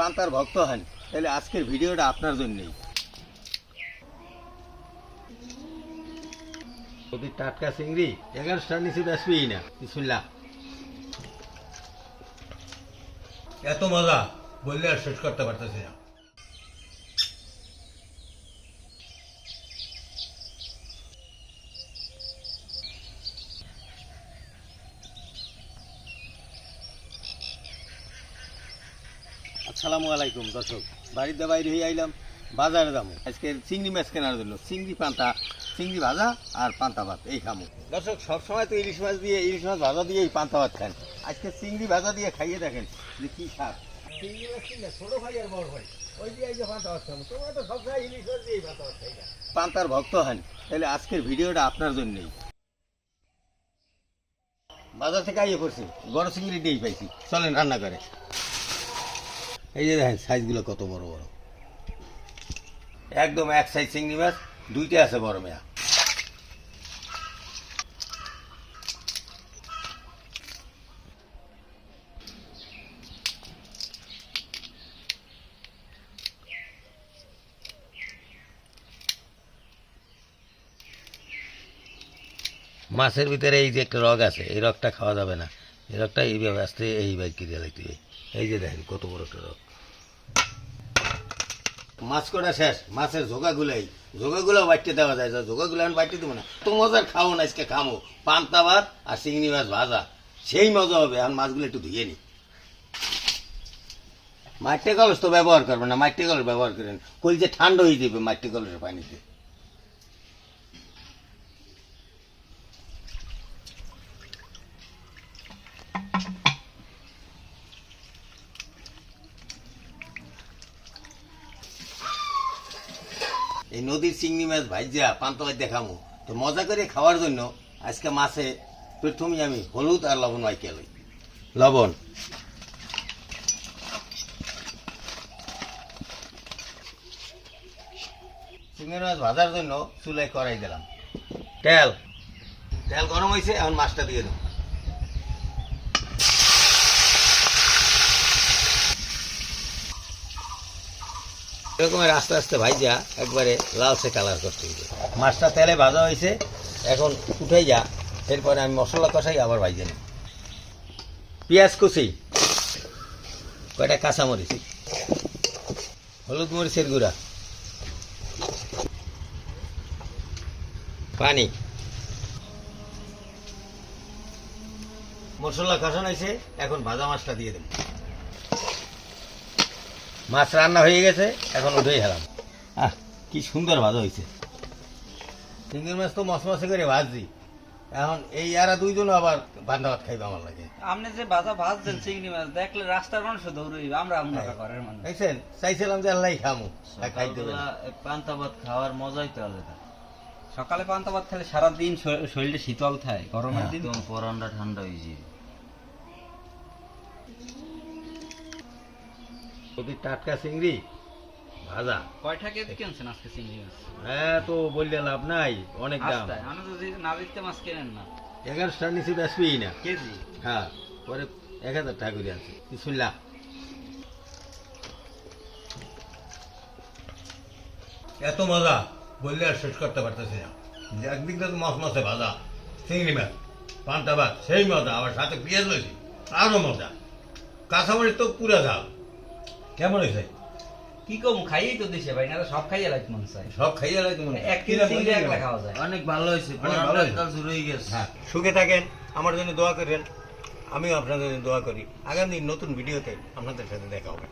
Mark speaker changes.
Speaker 1: Panther ভক্ত হন, তাহলে আজকের ভিডিওটা আপনার জন্যই। যদি টাটকা চিংড়ি, এগারোটার নিচে বেসবেই না। বিসমিল্লাহ।
Speaker 2: এত মজা, বললে আর শেষ করতে পারতেছি না।
Speaker 1: আসসালামু আলাইকুম দর্শক। বাড়িতে বাইরে হয়ে আইলাম বাজারে যাব। আজকে চিংড়ি মাছ কেনার জন্য চিংড়ি পান্তা চিংড়ি ভাজা আর পান্তা ভাত এই খামো। দর্শক সবসময় তো ইলিশ মাছ দিয়ে ইলিশ মাছ ভাজা দিয়ে এই পান্তা ভাত খান। আজকে চিংড়ি ভাজা দিয়ে খাইয়ে দেখেন যে কি স্বাদ। চিংড়ি মাছ কিনলে ছোট ভাই আর বড় ভাই ওই দিয়ে এই যে পান্তা ভাত খাব। তোমরা তো সবসময় ইলিশ মাছ দিয়েই পান্তা ভাত খাই পান্তার ভক্ত হন তাহলে আজকের ভিডিওটা আপনার জন্যই। বাজার থেকে আইয়ে পড়ছি বড় চিংড়ি দিয়েই পাইছি। চলেন রান্না করে এই যে দেখেন সাইজগুলো কত বড় বড়। একদম এক সাইজ চিংড়ি মাছ, দুইটা আছে বড় মেয়া। মাছের ভিতরে এই যে একটা রগ আছে, এই রগটা খাওয়া যাবে না। এই রগটা এইভাবে আসতে এইভাবে কিনে লাগতে। এই যে দেখেন কত বড় একটা রগ মাছ কটা শেষ? মাছের জোগাগুলাই। জোগাগুলো বাড়তে দেওয়া যায় জোগাগুলো আমি বাড়তে দেবো না। তো মজার খাও না, আজকে খামো। পান্তা ভাত আর চিংড়ি মাছ ভাজা। সেই মজা হবে আর মাছগুলো একটু ধুয়ে নি। মাটি কলস তো ব্যবহার করবে না মাটি কলস ব্যবহার করেন। যে ঠান্ডা হয়ে যাবে মাটি কলসের পানিতে। এই নদীর চিংড়ি মাছ ভাইজা পান্তা ভাত দেখামো। তো মজা করে খাওয়ার জন্য আজকে মাছে প্রথমে আমি হলুদ আর লবণ মাইকে লই। লবণ। চিংড়ি মাছ ভাজার জন্য চুলায় করাই দিলাম। তেল। তেল গরম হয়েছে এখন মাছটা দিয়ে দেবো। এরকমের আস্তে আস্তে ভাইজা, একবারে লালচে কালার করতে হবে মাছটা তেলে ভাজা হয়েছে, এখন উঠে যা, এরপরে আমি মশলা কষাই আবার ভাইজে নিই পেঁয়াজ কুচি, কয়টা কাঁচামরিচ? হলুদ মরিচের গুঁড়া। পানি। মশলা কষানো হয়েছে, এখন ভাজা মাছটা দিয়ে দেবো। মাছ রান্না হয়ে গেছে এখন উঠেই হেলাম। আহ কি সুন্দর ভাজা হয়েছে। চিংড়ি মাছ তো মশমশে করে ভাজছি। এখন এই এরা দুইজন আবার বান্ধা ভাত খাইবে আমার লাগে।
Speaker 3: আপনি যে বাজা ভাজছেন চিংড়ি মাছ দেখলে রাস্তার মানুষ দৌড়ই আমরা আমরা ঘরের মানুষ।
Speaker 1: দেখছেন? চাইছিলাম যে আল্লাহ খামু খাই দেবে
Speaker 4: পান্তা ভাত খাওয়ার মজাই তো আলাদা।
Speaker 3: সকালে পান্তা ভাত খেলে সারাদিন শ- শরীরটা শীতল থাকে গরমের দিন।
Speaker 4: একদম ঠান্ডা হয়ে যাবে
Speaker 1: যদি টাটকা চিংড়ি ভাজা।
Speaker 3: কয়টা কেজি কিনছেন আজকে চিংড়ি মাছ?
Speaker 1: হ্যাঁ তো বললে লাভ নাই অনেক দাম।
Speaker 3: আমি তো না দিতে মাছ কেনেন না।
Speaker 1: এগারোটার নিচে বেসবেই না।
Speaker 3: কেজি?
Speaker 1: হ্যাঁ পরে এক হাজার টাকা করে আছে।
Speaker 2: এত মজা বললে আর শেষ করতে পারতেছি না। যে একদিক তো মাছ মাছে ভাজা চিংড়ি মাছ পান্তা ভাত সেই মজা আবার সাথে পেঁয়াজ লইছি আরও মজা। কাঁচামরিচ তো পুরা ঝাল। কেমন হয়েছে?
Speaker 3: কি কম খাইয়েই তো দিছে ভাই না সব খাইয়ে লাগ মন চাই
Speaker 2: সব খাইয়ে লাগে মন
Speaker 3: এক কিলো চিংড়ি একলা খাওয়া যায়।
Speaker 4: অনেক ভালো হয়েছে
Speaker 2: অনেক ভালো হয়েছে।
Speaker 4: কাল শুরু হয়ে গেছে।
Speaker 2: হ্যাঁ। সুখে থাকেন আমার জন্য দোয়া করেন আমিও আপনাদের জন্য দোয়া করি। আগামী নতুন ভিডিওতে আপনাদের সাথে দেখা হবে।